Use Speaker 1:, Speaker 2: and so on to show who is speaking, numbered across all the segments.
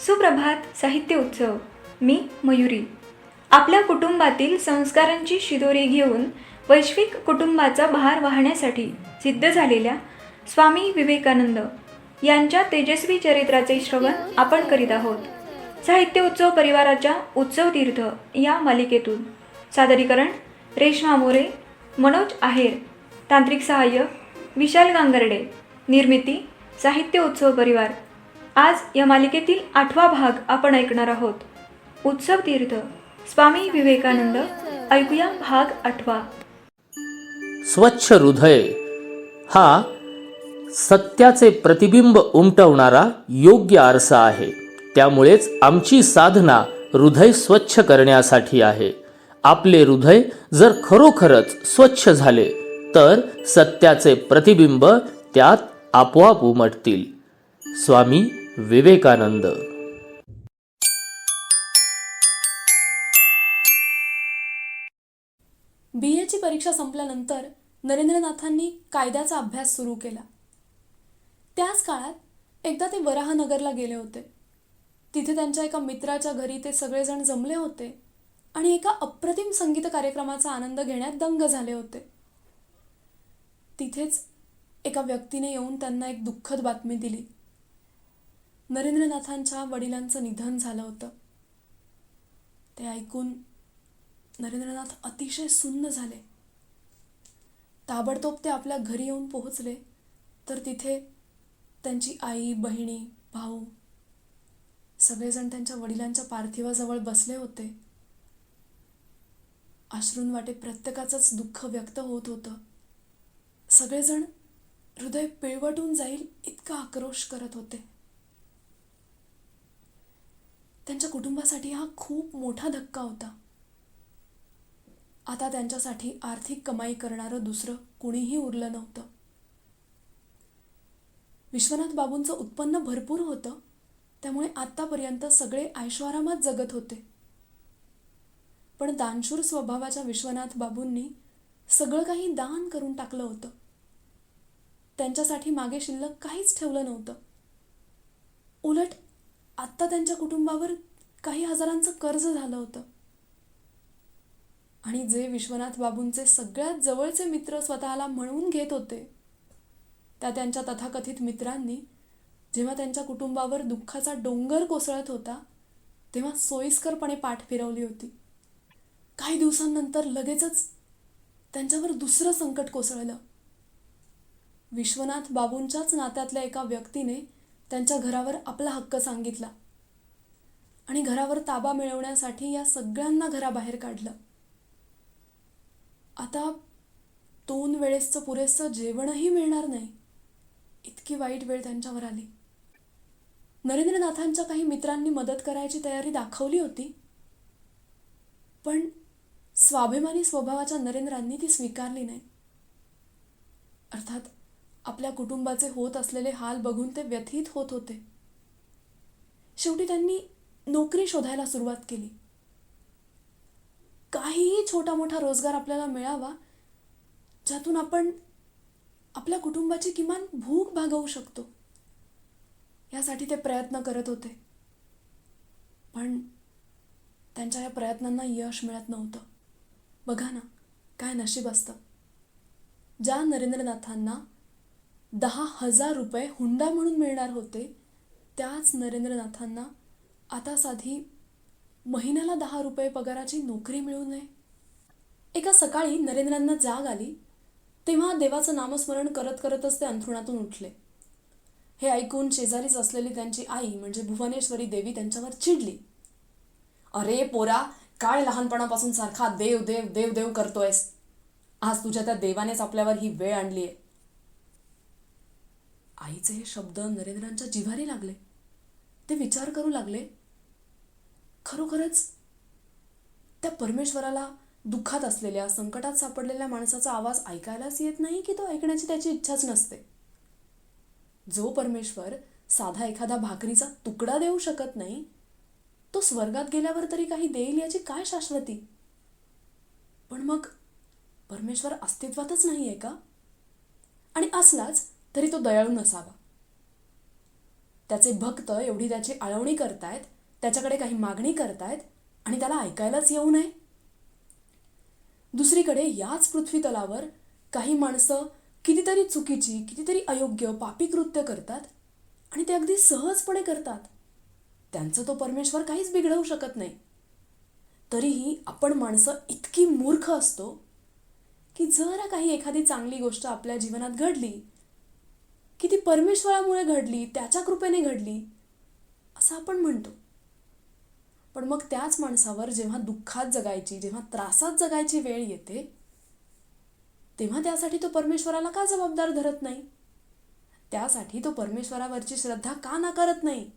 Speaker 1: सुप्रभात साहित्य उत्सव. मी मयुरी. आपल्या कुटुंबातील संस्कारांची शिदोरी घेऊन वैश्विक कुटुंबाचा भार वाहण्यासाठी सिद्ध झालेल्या स्वामी विवेकानंद यांच्या तेजस्वी चरित्राचे श्रवण आपण करीत आहोत. साहित्य उत्सव परिवाराच्या उत्सव तीर्थ या मालिकेतून. सादरीकरण रेश्मा मोरे मनोज आहेर. तांत्रिक सहाय्य विशाल गांगर्डे. निर्मिती साहित्य उत्सव परिवार. आज या मालिकेतील आठवा भाग आपण ऐकणार आहोत. उत्सव तीर्थ. स्वामी विवेकानंद ऐकूया भाग आठवा.
Speaker 2: स्वच्छ हृदय. हा सत्याचे प्रतिबिंब उमटवणारा योग्य आरसा आहे. त्यामुळेच आमची साधना हृदय स्वच्छ करण्यासाठी आहे. आपले हृदय जर खरोखरच स्वच्छ झाले तर सत्याचे प्रतिबिंब त्यात आपोआप उमटतील. स्वामी विवेकानंद.
Speaker 3: बी एची परीक्षा संपल्यानंतर नरेंद्रनाथांनी कायद्याचा अभ्यास सुरू केला. त्याच काळात एकदा ते वराहनगरला गेले होते. तिथे त्यांच्या एका मित्राच्या घरी ते सगळेजण जमले होते आणि एका अप्रतिम संगीत कार्यक्रमाचा आनंद घेण्यात दंग झाले होते. तिथेच एका व्यक्तीने येऊन त्यांना एक दुःखद बातमी दिली. नरेंद्रनाथांच्या वडिलांचं निधन झालं होतं. ते ऐकून नरेंद्रनाथ अतिशय सुन्न झाले. ताबडतोब ते आपल्या घरी येऊन पोहोचले तर तिथे त्यांची आई बहिणी भाऊ सगळेजण त्यांच्या वडिलांच्या पार्थिवाजवळ बसले होते. अश्रूंवाटे प्रत्येकाचंच दुःख व्यक्त होत होतं. सगळेजण हृदय पिळवटून जाईल इतका आक्रोश करत होते. त्यांच्या कुटुंबासाठी हा खूप मोठा धक्का होता. आता त्यांच्यासाठी आर्थिक कमाई करणारं दुसरं कुणीही उरलं नव्हतं. विश्वनाथ बाबूंचं उत्पन्न भरपूर होतं त्यामुळे आत्तापर्यंत सगळे ऐश्वारामात जगत होते. पण दानशूर स्वभावाच्या विश्वनाथ बाबूंनी सगळं काही दान करून टाकलं होतं. त्यांच्यासाठी मागे शिल्लक काहीच ठेवलं नव्हतं. उलट आत्ता त्यांच्या कुटुंबावर काही हजारांचं कर्ज झालं होतं. आणि जे विश्वनाथ बाबूंचे सगळ्यात जवळचे मित्र स्वतःला म्हणून घेत होते त्या त्यांच्या तथाकथित मित्रांनी जेव्हा त्यांच्या कुटुंबावर दुःखाचा डोंगर कोसळत होता तेव्हा सोयीस्करपणे पाठ फिरवली होती. काही दिवसांनंतर लगेचच त्यांच्यावर दुसरं संकट कोसळलं. विश्वनाथ बाबूंच्याच नात्यातल्या एका व्यक्तीने त्यांच्या घरावर आपला हक्क सांगितला. आणि घरावर ताबा मिळवण्यासाठी या सगळ्यांना घराबाहेर काढलं. आता दोन वेळेसचं पुरेसं जेवणही मिळणार नाही. इतकी वाईट वेळ त्यांच्यावर आली. नरेंद्रनाथांच्या काही मित्रांनी मदत करायची तयारी दाखवली होती. पण स्वाभिमानी स्वभावाच्या नरेंद्रांनी ती स्वीकारली नाही. अर्थात आपल्या कुटुंबाचे होत असलेले हाल बघून ते व्यथित होत होते. शेवटी त्यांनी नोकरी शोधायला सुरुवात केली. काहीही छोटा मोठा रोजगार आपल्याला मिळावा ज्यातून आपण आपल्या कुटुंबाची किमान भूक भागवू शकतो. यासाठी ते प्रयत्न करत होते. पण त्यांच्या या प्रयत्नांना यश मिळत नव्हतं. बघा ना काय नशीब असतं. ज्या नरेंद्रनाथांना दहा हजार रुपये हुंडा म्हणून मिळणार होते. त्याच नरेंद्रनाथांना आता साधी महिन्याला दहा रुपये पगाराची नोकरी मिळू नये. एका सकाळी नरेंद्रांना जाग आली तेव्हा देवाचं नामस्मरण करत करतच ते अंथरुणातून उठले. हे ऐकून शेजारीच असलेली त्यांची आई म्हणजे भुवनेश्वरी देवी त्यांच्यावर चिडली. अरे पोरा काय लहानपणापासून सारखा देव देव देव देव करतोयस? आज तुझ्या त्या देवानेच आपल्यावर ही वेळ आणली आहे आईचे हे शब्द नरेंद्रांच्या जिव्हारी लागले. ते विचार करू लागले. खरोखरच त्या परमेश्वराला दुःखात असलेल्या संकटात सापडलेल्या माणसाचा आवाज ऐकायलाच येत नाही की तो ऐकण्याची त्याची इच्छाच नसते? जो परमेश्वर साधा एखादा भाकरीचा तुकडा देऊ शकत नाही तो स्वर्गात गेल्यावर तरी काही देईल याची काय शाश्वती? पण मग परमेश्वर अस्तित्वातच नाही आहे का? आणि असलाच तरी तो दयाळू नसावा. त्याचे भक्त एवढी त्याची आळवणी करतायत त्याच्याकडे काही मागणी करतायत आणि त्याला ऐकायलाच येऊ नये. दुसरीकडे याच पृथ्वी तलावर काही माणसं कितीतरी चुकीची कितीतरी अयोग्य पापी कृत्य करतात आणि ते अगदी सहजपणे करतात. त्यांचं तो परमेश्वर काहीच बिघडवू शकत नाही. तरीही आपण माणसं इतकी मूर्ख असतो की जरा काही एखादी चांगली गोष्ट आपल्या जीवनात घडली की ती परमेश्वरामुळे घडली त्याच्या कृपेने घडली असं आपण म्हणतो. पण मग त्याच माणसावर जेव्हा दुःखात जगायची जेव्हा त्रासात जगायची वेळ येते तेव्हा त्यासाठी तो परमेश्वराला का जबाबदार धरत नाही? त्यासाठी तो परमेश्वरावरची श्रद्धा का नाकारत नाही?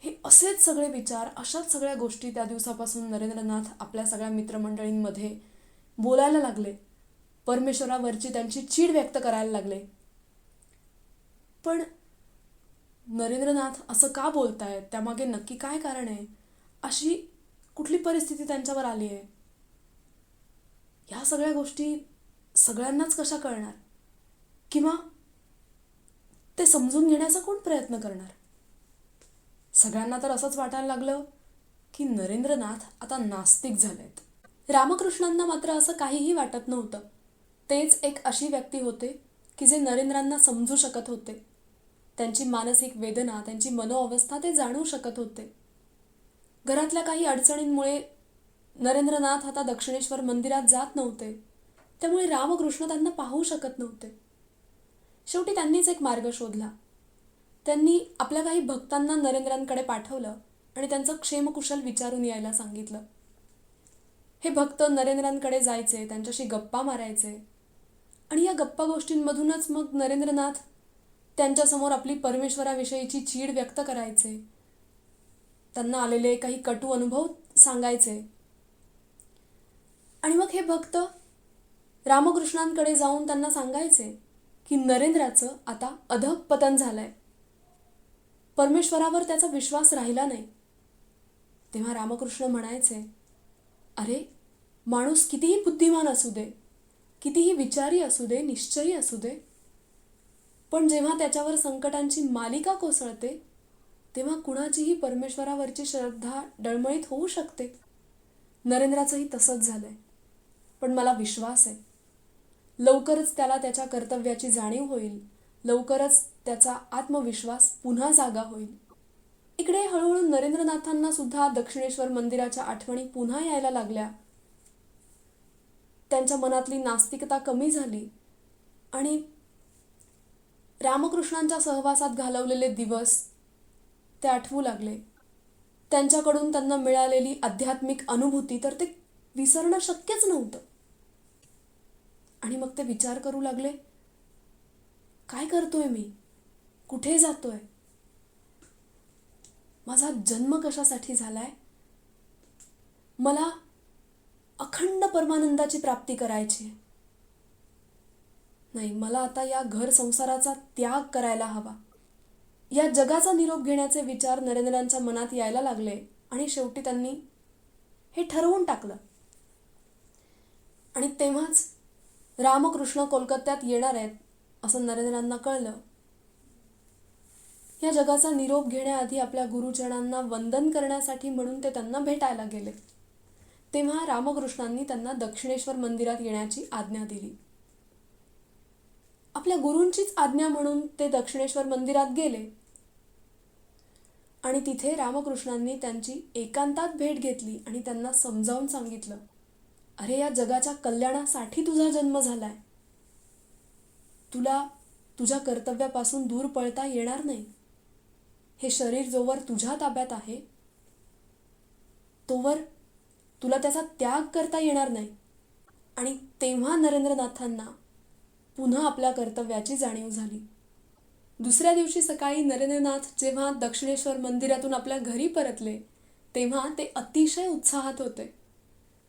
Speaker 3: हे असेच सगळे विचार अशाच सगळ्या गोष्टी त्या दिवसापासून नरेंद्रनाथ आपल्या सगळ्या मित्रमंडळींमध्ये बोलायला लागले. परमेश्वरावरची त्यांची चीड व्यक्त करायला लागले. पण नरेंद्रनाथ असं का बोलतायत? त्यामागे नक्की काय कारण आहे? अशी कुठली परिस्थिती त्यांच्यावर आली आहे? ह्या सगळ्या गोष्टी सगळ्यांनाच कशा कळणार? किंवा ते समजून घेण्याचा कोण प्रयत्न करणार? सगळ्यांना तर असंच वाटायला लागलं की नरेंद्रनाथ आता नास्तिक झालेत. रामकृष्णांना मात्र असं काहीही वाटत नव्हतं. तेच एक अशी व्यक्ती होते की जे नरेंद्रांना समजू शकत होते. त्यांची मानसिक वेदना त्यांची मनोअवस्था ते जाणू शकत होते. घरातल्या काही अडचणींमुळे नरेंद्रनाथ आता दक्षिणेश्वर मंदिरात जात नव्हते. त्यामुळे रामकृष्ण त्यांना पाहू शकत नव्हते. शेवटी त्यांनीच एक मार्ग शोधला. त्यांनी आपल्या काही भक्तांना नरेंद्रांकडे पाठवलं आणि त्यांचं क्षेमकुशल विचारून यायला सांगितलं. हे भक्त नरेंद्रांकडे जायचे त्यांच्याशी गप्पा मारायचे आणि या गप्पा गोष्टींमधूनच मग नरेंद्रनाथ त्यांच्यासमोर आपली परमेश्वराविषयीची चीड व्यक्त करायचे. त्यांना आलेले काही कटू अनुभव सांगायचे. आणि मग हे भक्त रामकृष्णांकडे जाऊन त्यांना सांगायचे की नरेंद्राचं आता अधपतन झालंय. परमेश्वरावर त्याचा विश्वास राहिला नाही. तेव्हा रामकृष्ण म्हणायचे अरे माणूस कितीही बुद्धिमान असू दे कितीही विचारी असू दे निश्चयी असू दे पण जेव्हा त्याच्यावर संकटांची मालिका कोसळते तेव्हा कुणाचीही परमेश्वरावरची श्रद्धा डळमळीत होऊ शकते. नरेंद्राचंही तसंच झालंय. पण मला विश्वास आहे. लवकरच त्याला त्याच्या कर्तव्याची जाणीव होईल. लवकरच त्याचा आत्मविश्वास पुन्हा जागा होईल. इकडे हळूहळू नरेंद्रनाथांना सुद्धा दक्षिणेश्वर मंदिराच्या आठवणी पुन्हा यायला लागल्या. त्यांच्या मनातली नास्तिकता कमी झाली आणि रामकृष्णांच्या सहवासात घालवलेले दिवस ते आठवू लागले. त्यांच्याकडून त्यांना मिळालेली आध्यात्मिक अनुभूती तर ते विसरणं शक्यच नव्हतं. आणि मग ते विचार करू लागले काय करतोय मी? कुठे जातोय? माझा जन्म कशासाठी झालाय? मला अखंड परमानंदाची प्राप्ती करायची आहे. नाही मला आता या घर संसाराचा त्याग करायला हवा. या जगाचा निरोप घेण्याचे विचार नरेंद्रांच्या मनात यायला लागले आणि शेवटी त्यांनी हे ठरवून टाकलं. आणि तेव्हाच रामकृष्ण कोलकात्यात येणार आहेत असं नरेंद्रांना कळलं. या जगाचा निरोप घेण्याआधी आपल्या गुरुजनांना वंदन करण्यासाठी म्हणून ते त्यांना भेटायला गेले. तेव्हा रामकृष्णांनी त्यांना दक्षिणेश्वर मंदिरात येण्याची आज्ञा दिली. आपल्या गुरूंचीच आज्ञा म्हणून ते दक्षिणेश्वर मंदिरात गेले. आणि तिथे रामकृष्णांनी त्यांची एकांतात भेट घेतली आणि त्यांना समजावून सांगितलं अरे या जगाच्या कल्याणासाठी तुझा जन्म झालाय. तुला तुझ्या कर्तव्यापासून दूर पळता येणार नाही. हे शरीर जोवर तुझ्या ताब्यात आहे तोवर तुला त्याचा त्याग करता येणार नाही. आणि तेव्हा नरेंद्रनाथांना पुन्हा आपल्या कर्तव्याची जाणीव झाली. दुसऱ्या दिवशी सकाळी नरेंद्रनाथ जेव्हा दक्षिणेश्वर मंदिरातून आपल्या घरी परतले तेव्हा ते अतिशय उत्साहात होते.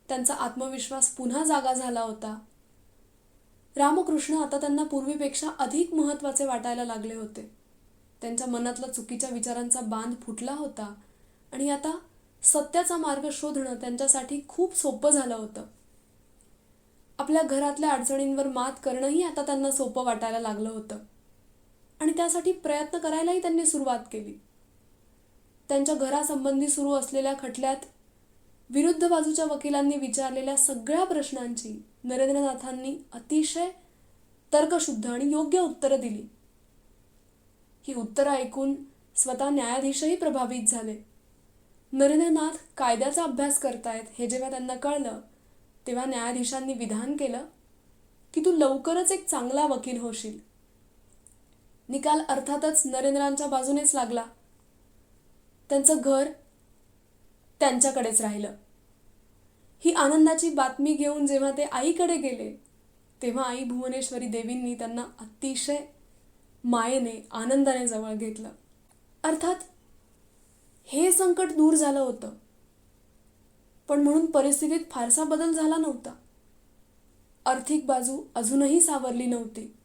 Speaker 3: त्यांचा आत्मविश्वास पुन्हा जागा झाला होता. रामकृष्ण आता त्यांना पूर्वीपेक्षा अधिक महत्त्वाचे वाटायला लागले होते. त्यांच्या मनातला चुकीच्या विचारांचा बांध फुटला होता आणि आता सत्याचा मार्ग शोधणं त्यांच्यासाठी खूप सोपं झालं होतं. आपल्या घरातल्या अडचणींवर मात करणंही आता त्यांना सोपं वाटायला लागलं होतं. आणि त्यासाठी प्रयत्न करायलाही त्यांनी सुरुवात केली. त्यांच्या घरासंबंधी सुरू असलेल्या खटल्यात विरुद्ध बाजूच्या वकिलांनी विचारलेल्या सगळ्या प्रश्नांची नरेंद्रनाथांनी अतिशय तर्कशुद्ध आणि योग्य उत्तरं दिली. ही उत्तरं ऐकून स्वतः न्यायाधीशही प्रभावित झाले. नरेंद्रनाथ कायद्याचा अभ्यास करतायत हे जेव्हा त्यांना कळलं तेव्हा न्यायाधीशांनी विधान केलं की तू लवकरच एक चांगला वकील होशील. निकाल अर्थातच नरेंद्रांच्या बाजूनेच लागला. त्यांचं घर त्यांच्याकडेच राहिलं. ही आनंदाची बातमी घेऊन जेव्हा ते आईकडे गेले तेव्हा आई भुवनेश्वरी देवींनी त्यांना अतिशय मायेने आनंदाने जवळ घेतलं. अर्थात हे संकट दूर झालं होतं. पण म्हणून परिस्थितीत फारसा बदल झाला नव्हता. आर्थिक बाजू अजूनही सावरली नव्हती.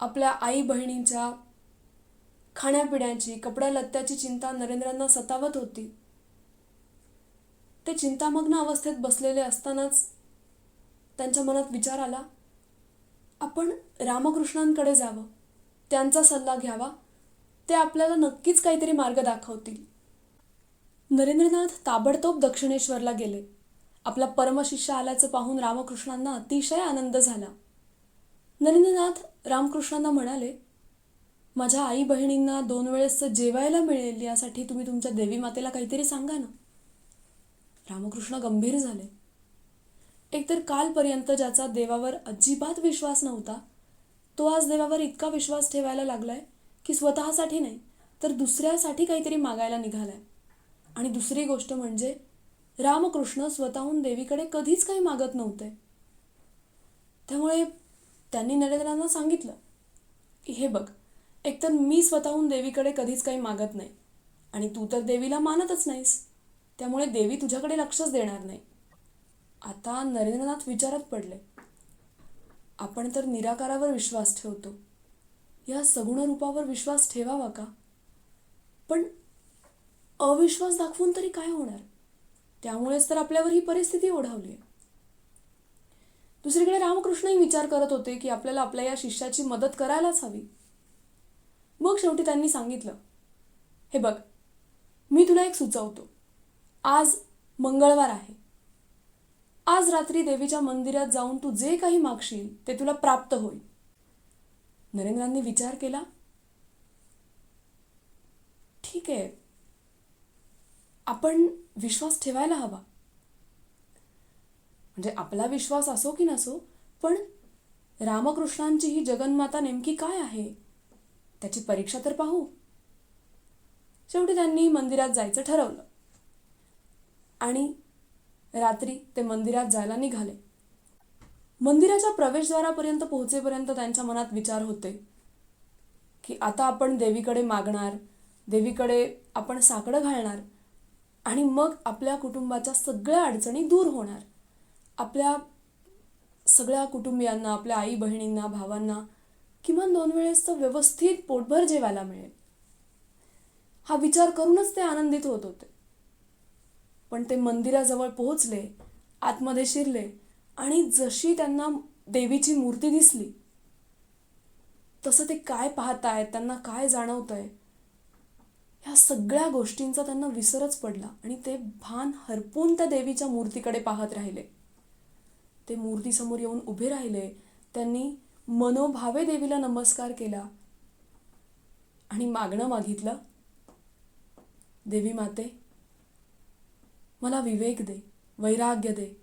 Speaker 3: आपल्या आई बहिणींच्या खाण्यापिण्याची कपड्या लत्त्याची चिंता नरेंद्रांना सतावत होती. ते चिंतामग्न अवस्थेत बसलेले असतानाच त्यांच्या मनात विचार आला आपण रामकृष्णांकडे जावं. त्यांचा सल्ला घ्यावा. ते आपल्याला नक्कीच काहीतरी मार्ग दाखवतील. नरेंद्रनाथ ताबडतोब दक्षिणेश्वरला गेले. आपला परमशिष्य आल्याचं पाहून रामकृष्णांना अतिशय आनंद झाला. नरेंद्रनाथ रामकृष्णांना म्हणाले माझ्या आई बहिणींना दोन वेळेसचं जेवायला मिळेल यासाठी तुम्ही तुमच्या देवी मातेला काहीतरी सांगा ना. रामकृष्ण गंभीर झाले. एकतर कालपर्यंत ज्याचा देवावर अजिबात विश्वास नव्हता तो आज देवावर इतका विश्वास ठेवायला लागलाय की स्वतःसाठी नाही तर दुसऱ्यासाठी काहीतरी मागायला निघालाय. आणि दुसरी गोष्ट म्हणजे रामकृष्ण स्वतःहून देवीकडे कधीच काही मागत नव्हते. त्यामुळे त्यांनी नरेंद्रांना सांगितलं की हे बघ एकतर मी स्वतःहून देवीकडे कधीच काही मागत नाही आणि तू तर देवीला मानतच नाहीस. त्यामुळे देवी तुझ्याकडे लक्षच देणार नाही. आता नरेंद्रनाथ विचारात पडले. आपण तर निराकारावर विश्वास ठेवतो. या सगुण रूपावर विश्वास ठेवावा का? पण अविश्वास दाखवून तरी काय होणार? त्यामुळेच तर आपल्यावर ही परिस्थिती ओढावली आहे. दुसरीकडे रामकृष्णही विचार करत होते की आपल्याला आपल्या या शिष्याची मदत करायलाच हवी. मग शेवटी त्यांनी सांगितलं हे बघ मी तुला एक सुचवतो. आज मंगळवार आहे. आज रात्री देवीच्या मंदिरात जाऊन तू जे काही मागशील ते तुला प्राप्त होईल. नरेंद्रांनी विचार केला ठीक आहे आपण विश्वास ठेवायला हवा. म्हणजे आपला विश्वास असो की नसो पण रामकृष्णांची ही जगन्माता नेमकी काय आहे? त्याची परीक्षा तर पाहू. शेवटी त्यांनी मंदिरात जायचं ठरवलं. आणि रात्री ते मंदिरात जायला निघाले. मंदिराच्या प्रवेशद्वारापर्यंत पोहोचेपर्यंत त्यांच्या मनात विचार होते की आता आपण देवीकडे मागणार देवीकडे आपण साकडं घालणार आणि मग आपल्या कुटुंबाच्या सगळ्या अडचणी दूर होणार. आपल्या सगळ्या कुटुंबियांना आपल्या आई बहिणींना भावांना किमान दोन वेळेस तर व्यवस्थित पोटभर जेवायला मिळेल. हा विचार करूनच ते आनंदित होत होते. पण ते मंदिराजवळ पोहोचले आतमध्ये शिरले आणि जशी त्यांना देवीची मूर्ती दिसली तसं ते काय पाहतायत त्यांना काय जाणवतंय सगळ्या गोष्टींचा त्यांना विसरच पडला आणि ते भान हरपून त्या देवीच्या मूर्तीकडे पाहत राहिले. ते मूर्तीसमोर येऊन उभे राहिले. त्यांनी मनोभावे देवीला नमस्कार केला आणि मागणं मागितलं. देवी माते मला विवेक दे वैराग्य दे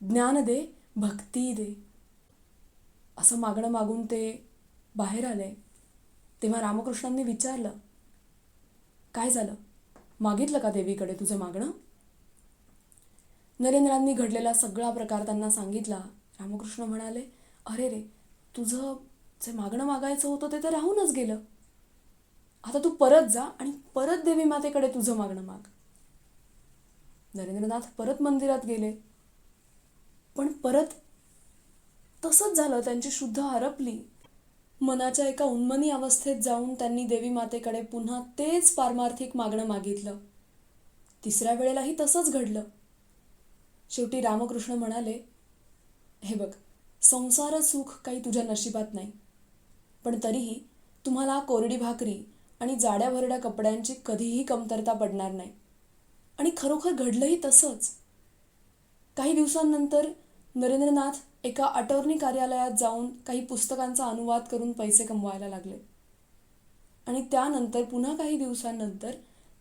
Speaker 3: ज्ञान दे भक्ती दे. असं मागणं मागून ते बाहेर आले. तेव्हा रामकृष्णांनी विचारलं काय झालं? मागितलं का देवीकडे तुझं मागणं? नरेंद्रांनी घडलेला सगळा प्रकार त्यांना सांगितला. रामकृष्ण म्हणाले अरे रे तुझं जे मागणं मागायचं होतं ते तर राहूनच गेलं. आता तू परत जा आणि परत देवी मातेकडे तुझं मागणं माग. नरेंद्रनाथ परत मंदिरात गेले. पण परत तसंच झालं. त्यांची शुद्ध हरपली. मनाच्या एका उन्मनी अवस्थेत जाऊन त्यांनी देवी मातेकडे पुन्हा तेच पारमार्थिक मागणं मागितलं. तिसऱ्या वेळेलाही तसंच घडलं. शेवटी रामकृष्ण म्हणाले हे बघ संसार सुख काही तुझ्या नशिबात नाही. पण तरीही तुम्हाला कोरडी भाकरी आणि जाड्या भरड्या कपड्यांची कधीही कमतरता पडणार नाही. आणि खरोखर घडलंही तसंच. काही दिवसांनंतर नरेंद्रनाथ एका अटॉर्नी कार्यालयात जाऊन काही पुस्तकांचा अनुवाद करून पैसे कमवायला लागले. आणि त्यानंतर पुन्हा काही दिवसांनंतर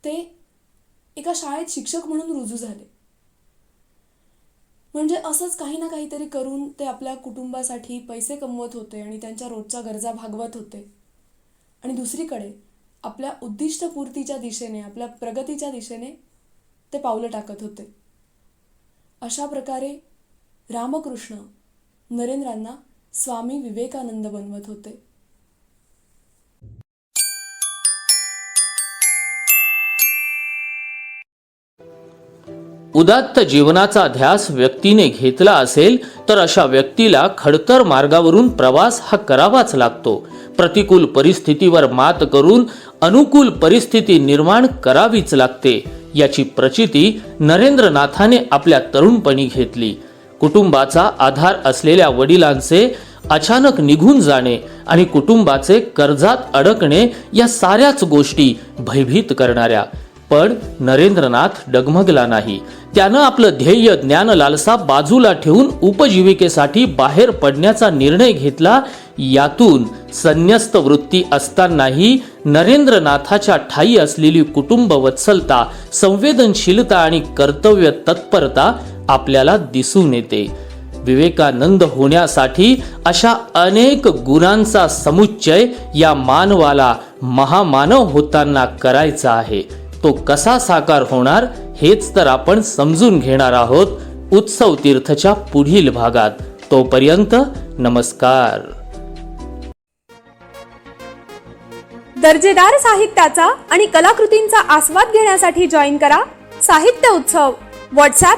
Speaker 3: ते एका शाळेत शिक्षक म्हणून रुजू झाले. म्हणजे असंच काही ना काहीतरी करून ते आपल्या कुटुंबासाठी पैसे कमवत होते आणि त्यांच्या रोजच्या गरजा भागवत होते. आणि दुसरीकडे आपल्या उद्दिष्टपूर्तीच्या दिशेने आपल्या प्रगतीच्या दिशेने ते पावलं टाकत होते. अशा प्रकारे रामकृष्ण नरेंद्रांना स्वामी विवेकानंद बनवत होते.
Speaker 2: उदात्त जीवनाचा ध्यास व्यक्तीने घेतला असेल तर अशा व्यक्तीला खडतर मार्गावरून प्रवास हा करावाच लागतो. प्रतिकूल परिस्थितीवर मात करून अनुकूल परिस्थिती निर्माण करावीच लागते. याची प्रचिती नरेंद्रनाथाने आपल्या तरुणपणी घेतली. कुटुंबाचा आधार असलेल्या वडिलांचे अचानक निघून जाणे आणि कुटुंबाचे कर्जात अडकणे या साऱ्याच गोष्टी भयभीत करणाऱ्या. पण नरेंद्रनाथ डगमगला नाही. त्यानं आपलं ध्येय ज्ञान लालसा बाजूला ठेवून उपजीविकेसाठी बाहेर पडण्याचा निर्णय घेतला यातून संन्यस्त वृत्ती असतानाही नरेंद्रनाथाच्या ठाई असलेली कुटुंब वत्सलता संवेदनशीलता आणि कर्तव्य तत्परता आपल्याला दिसून येते. विवेकानंद होण्यासाठी अशा अनेक गुणांचा समुच्चय या मानवाला महामानव होताना करायचा आहे. तो कसा साकार होणार हेच तर आपण समजून घेणार आहोत उत्सव तीर्थच्या पुढील भागात. तोपर्यंत नमस्कार.
Speaker 4: दर्जेदार साहित्याचा आणि कलाकृतींचा आस्वाद घेण्यासाठी जॉईन करा साहित्य उत्सव. व्हॉट्सॲप